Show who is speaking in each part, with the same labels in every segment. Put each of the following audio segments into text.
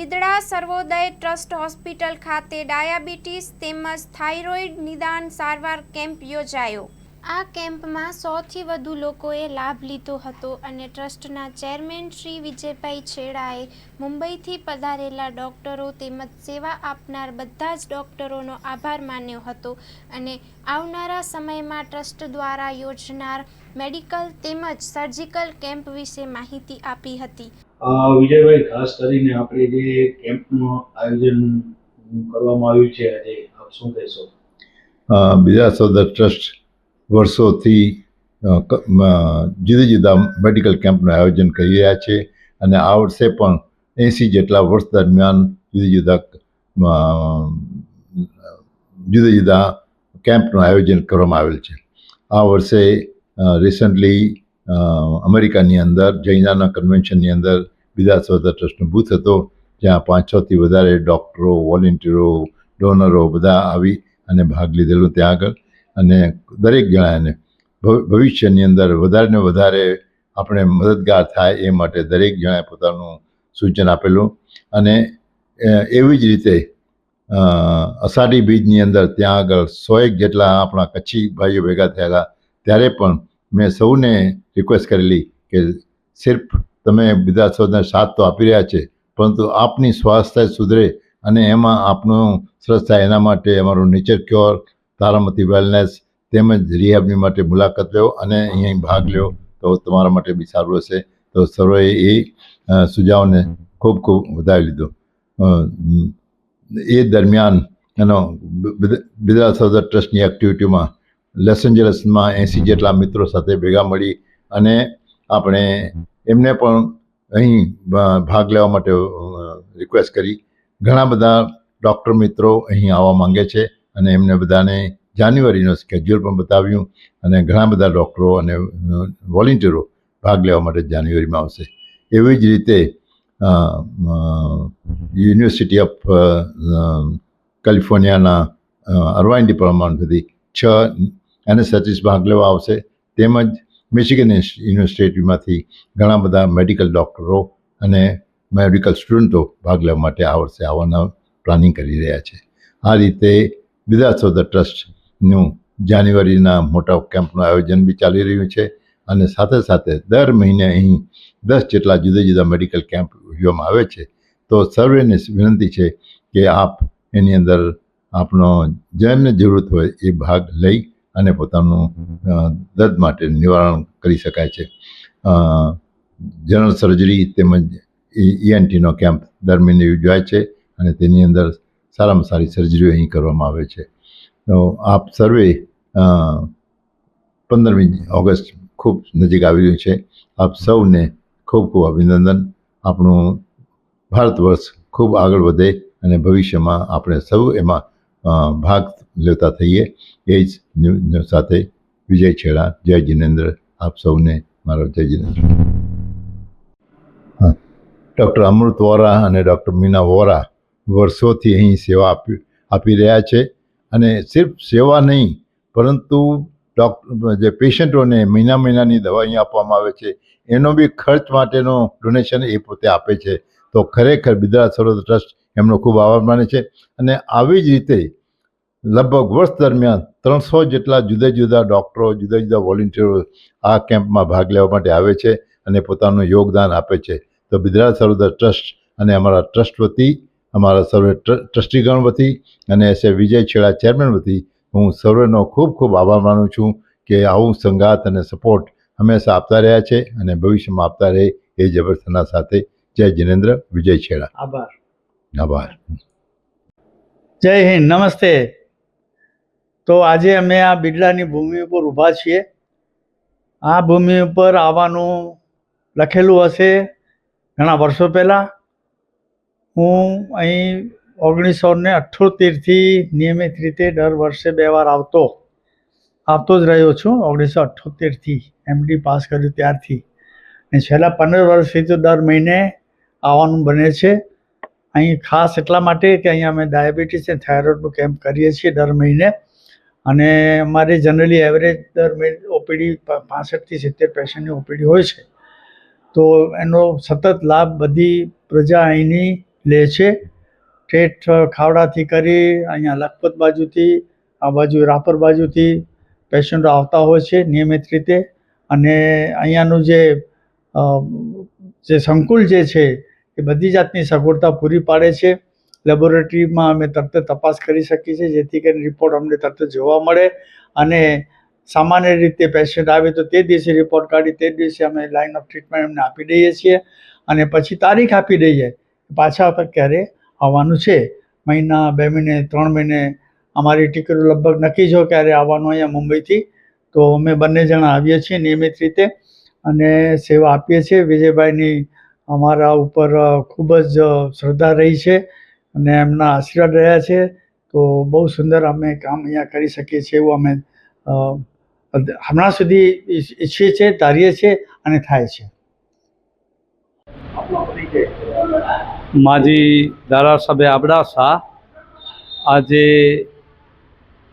Speaker 1: Bidada Sarvodaya trust hospital ખાતે diabetes તેમજ thyroid નિદાન સારવાર કેમ્પ યોજાયો. આ કેમ્પમાં સૌથી વધુ લોકોએ લાભ લીધો હતો અને ટ્રસ્ટના ચેરમેન શ્રી વિજયભાઈ છેડાએ મુંબઈથી પધારેલા ડૉક્ટરો તેમજ સેવા આપનાર બધા જ ડોક્ટરોનો આભાર માન્યો હતો અને આવનારા સમયમાં ટ્રસ્ટ દ્વારા યોજનાર મેડિકલ તેમજ સર્જિકલ કેમ્પ વિશે માહિતી આપી હતી.
Speaker 2: વિજયભાઈ ખાસ કરીને આપણે જે કેમ્પનું આયોજન કરવામાં આવ્યું છે આજે આપ શું કહેશો?
Speaker 3: બીજા સૌદર ટ્રસ્ટ વર્ષોથી જુદા જુદા મેડિકલ કેમ્પનું આયોજન કરી રહ્યા છે અને આ વર્ષે પણ એંસી જેટલા વર્ષ દરમિયાન જુદા જુદા જુદા જુદા કેમ્પનું આયોજન કરવામાં આવેલ છે. આ વર્ષે રિસન્ટલી અમેરિકાની અંદર, જૈનાના કન્વેન્શનની અંદર બીજા સૌદર ટ્રસ્ટનો બૂથ હતો, જ્યાં પાંચસોથી વધારે ડૉક્ટરો વોલેન્ટિયરો ડોનરો બધા આવી અને ભાગ લીધેલો ત્યાં આગળ. અને દરેક જણાને ભવ- ભવિષ્યની અંદર વધારે ને વધારે આપણે મદદગાર થાય એ માટે દરેક જણાએ પોતાનું સૂચન આપેલું. અને એવી જ રીતે અષાઢી બીજની અંદર ત્યાં આગળ સોએક જેટલા આપણા કચ્છી ભાઈઓ ભેગા થયેલા, ત્યારે પણ મેં સૌને રિક્વેસ્ટ કરેલી કે સિર્ફ તમે બીજા સૌને સાથ તો આપી રહ્યા છે પરંતુ આપની સ્વાસ્થ્ય સુધરે અને એમાં આપનું સરસ થાય એના માટે અમારું નેચર ક્યોર તારામતી વેલનેસ તેમજ રિહેબની માટે મુલાકાત લો અને અહીં ભાગ લો. તો તમારા માટે બી સારું હશે. તો સર્વે એ અ, સુઝાવને ખૂબ ખૂબ વધાવી લીધો. એ દરમિયાન એનો બિદરા સૌદર ટ્રસ્ટની એક્ટિવિટીમાં લોસ એન્જલસમાં એંસી જેટલા મિત્રો સાથે ભેગા મળી અને આપણે એમને પણ અહીં ભાગ લેવા માટે રિક્વેસ્ટ કરી. ઘણા બધા ડૉક્ટર મિત્રો અહીં આવવા માંગે છે અને એમને બધાને જાન્યુઆરીનો સ્કેડ્યુલ પણ બતાવ્યું અને ઘણા બધા ડૉક્ટરો અને વોલેન્ટિયરો ભાગ લેવા માટે જાન્યુઆરીમાં આવશે. એવી જ રીતે યુનિવર્સિટી ઓફ કેલિફોર્નિયાના અરવાઇન ડિપાર્ટમેન્ટથી છ એનએસએચએસ ભાગ લેવા આવશે. તેમજ મિશિગન યુનિવર્સિટીમાંથી ઘણા બધા મેડિકલ ડૉક્ટરો અને મેડિકલ સ્ટુડન્ટો ભાગ લેવા માટે આ વર્ષે આવવાના પ્લાનિંગ કરી રહ્યા છે. આ રીતે બીજા ધ ટ્રસ્ટનું જાન્યુઆરીના મોટા કેમ્પનું આયોજન બી ચાલી રહ્યું છે અને સાથે સાથે દર મહિને અહીં દસ જેટલા જુદા જુદા મેડિકલ કેમ્પ યોજવામાં આવે છે. તો સર્વેને વિનંતી છે કે આપ એની અંદર આપનો જેમને જરૂરત હોય એ ભાગ લઈ અને પોતાનું દર્દ માટે નિવારણ કરી શકાય છે. જનરલ સર્જરી તેમજ ઈએનટીનો કેમ્પ દરમિયાન યોજાય છે અને તેની અંદર સારામાં સારી સર્જરીઓ અહીં કરવામાં આવે છે. તો આપ સર્વે પંદરમી ઓગસ્ટ ખૂબ નજીક આવી રહ્યું છે. આપ સૌને ખૂબ ખૂબ અભિનંદન. આપણું ભારત વર્ષ ખૂબ આગળ વધે અને ભવિષ્યમાં આપણે સૌ એમાં ભાગ લેતા થઈએ. એ જ સાથે વિજય છેડા. જય જિનેન્દ્ર. આપ સૌને મારો જય જિનેન્દ્ર. હા. ડૉક્ટર અમૃત વોરા અને ડૉક્ટર મીના વોરા વર્ષોથી અહીં સેવા આપી આપી રહ્યા છે. અને સિર્ફ સેવા નહીં, પરંતુ ડૉક્ટર જે પેશન્ટોને મહિના મહિનાની દવા અહીં આપવામાં આવે છે, એનો બી ખર્ચ માટેનો ડોનેશન એ પોતે આપે છે. તો ખરેખર બિદરા સરોદ ટ્રસ્ટ એમનો ખૂબ આભાર માને છે. અને આવી જ રીતે લગભગ વર્ષ દરમિયાન ત્રણસો જેટલા જુદા જુદા ડૉક્ટરો, જુદા જુદા વોલેન્ટિયરો આ કેમ્પમાં ભાગ લેવા માટે આવે છે અને પોતાનું યોગદાન આપે છે. તો બિદરા સરોવર ટ્રસ્ટ અને અમારા ટ્રસ્ટ વતી, અમારા સર્વે ટ્ર- ટ્રસ્ટીગણ વતી અને એસ એ વિજય છેડા ચેરમેન વતી હું સર્વેનો ખૂબ ખૂબ આભાર માનું છું કે આવું સંગાત અને સપોર્ટ હંમેશા આપતા રહ્યા છે અને ભવિષ્યમાં આપતા રહે એ જબરસ્તના સાથે. જય જિનેન્દ્ર, વિજય છેડા.
Speaker 4: આભાર.
Speaker 3: આભાર.
Speaker 4: જય હિન્દ, નમસ્તે. તો આજે અમે આ બિરલાની ભૂમિ ઉપર ઊભા છીએ. આ ભૂમિ ઉપર આવવાનું લખેલું હશે ઘણા વર્ષો પહેલાં. હું અહીં ઓગણીસો ને અઠ્યોતેરથી નિયમિત રીતે દર વર્ષે બે વાર આવતો આવતો જ રહ્યો છું. ઓગણીસો અઠ્ઠોતેરથી એમડી પાસ કર્યું ત્યારથી. અને છેલ્લા પંદર વર્ષથી તો દર મહિને આવવાનું બને છે. અહીં ખાસ એટલા માટે કે અહીંયા અમે ડાયાબિટીસ અને થાઇરોઇડનું કેમ્પ કરીએ છીએ દર મહિને. અને અમારે જનરલી એવરેજ દર મહિને ઓપીડી પાસઠથી સિત્તેર પેશન્ટની ઓપીડી હોય છે. તો એનો સતત લાભ બધી પ્રજા અહીંની લે છે. ઠેઠ ખાવડાથી કરી, અહીંયા લખપત બાજુથી, આ બાજુ રાપર બાજુથી પેશન્ટો આવતા હોય છે નિયમિત રીતે. અને અહીંયાનું જે જે સંકુલ જે છે એ બધી જાતની સગવડતા પૂરી પાડે છે. લેબોરેટરીમાં અમે તરત તપાસ કરી શકીએ છીએ, જેથી કરીને રિપોર્ટ અમને તરત જોવા મળે. અને સામાન્ય રીતે પેશન્ટ આવે તો તે દિવસે રિપોર્ટ કાઢી, તે દિવસે અમે લાઇન ઓફ ટ્રીટમેન્ટ એમને આપી દઈએ છીએ. અને પછી તારીખ આપી દઈએ પાછા ક્યારે આવવાનું છે. મહિના, બે મહિને, ત્રણ મહિને, અમારી ટિકિટો લગભગ નક્કી જો ક્યારે આવવાનું અહીંયા મુંબઈથી. તો અમે બંને જણા આવીએ છીએ નિયમિત રીતે અને સેવા આપીએ છીએ. વિજયભાઈની અમારા ઉપર ખૂબ જ શ્રદ્ધા રહી છે અને એમના આશીર્વાદ રહ્યા છે. તો બહુ સુંદર અમે કામ અહીંયા કરી શકીએ છીએ એવું અમે હમણાં સુધી ઈચ્છીએ છીએ ધારીએ છીએ અને થાય છે.
Speaker 5: માજી ધારાસભ્ય અબડાસા આજે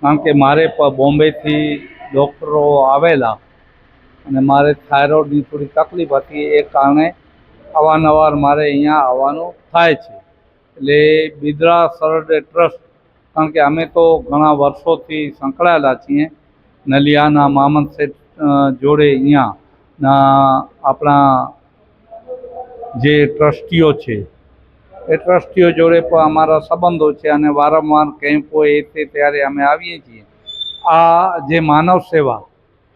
Speaker 5: કારણ કે મારે બોમ્બેથી ડૉક્ટરો આવેલા અને મારે થાઇરોઇડની થોડી તકલીફ હતી એ કારણે અવારનવાર મારે અહીંયા આવવાનું થાય છે. એટલે બિદરા સરડે ટ્રસ્ટ, કારણ કે અમે તો ઘણા વર્ષોથી સંકળાયેલા છીએ. નલિયાના મામન શેઠ જોડે અહીંયા આપણા જે ટ્રસ્ટીઓ છે. એ ટ્રસ્ટીઓ જોડે પણ અમારા સંબંધો છે અને વારંવાર કેમ્પ હોય એ તે ત્યારે અમે આવીએ છીએ. આ જે માનવ સેવા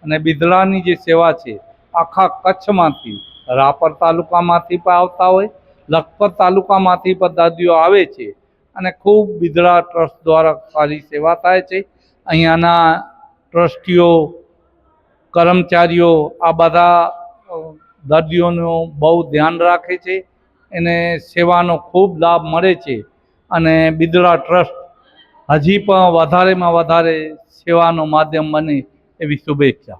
Speaker 5: અને બિદડાની જે સેવા છે, આખા કચ્છમાંથી રાપર તાલુકામાંથી પણ આવતા હોય, લખપત તાલુકામાંથી પણ દર્દીઓ આવે છે અને ખૂબ બિદડા ટ્રસ્ટ દ્વારા સારી સેવા થાય છે. અહીંયાના ટ્રસ્ટીઓ, કર્મચારીઓ, આ બધા દર્દીઓનું બહુ ધ્યાન રાખે છે. એને સેવાનો ખૂબ લાભ મળે છે અને બિદડા ટ્રસ્ટ હજી પણ વધારેમાં વધારે સેવાનો માધ્યમ બને એવી શુભેચ્છા.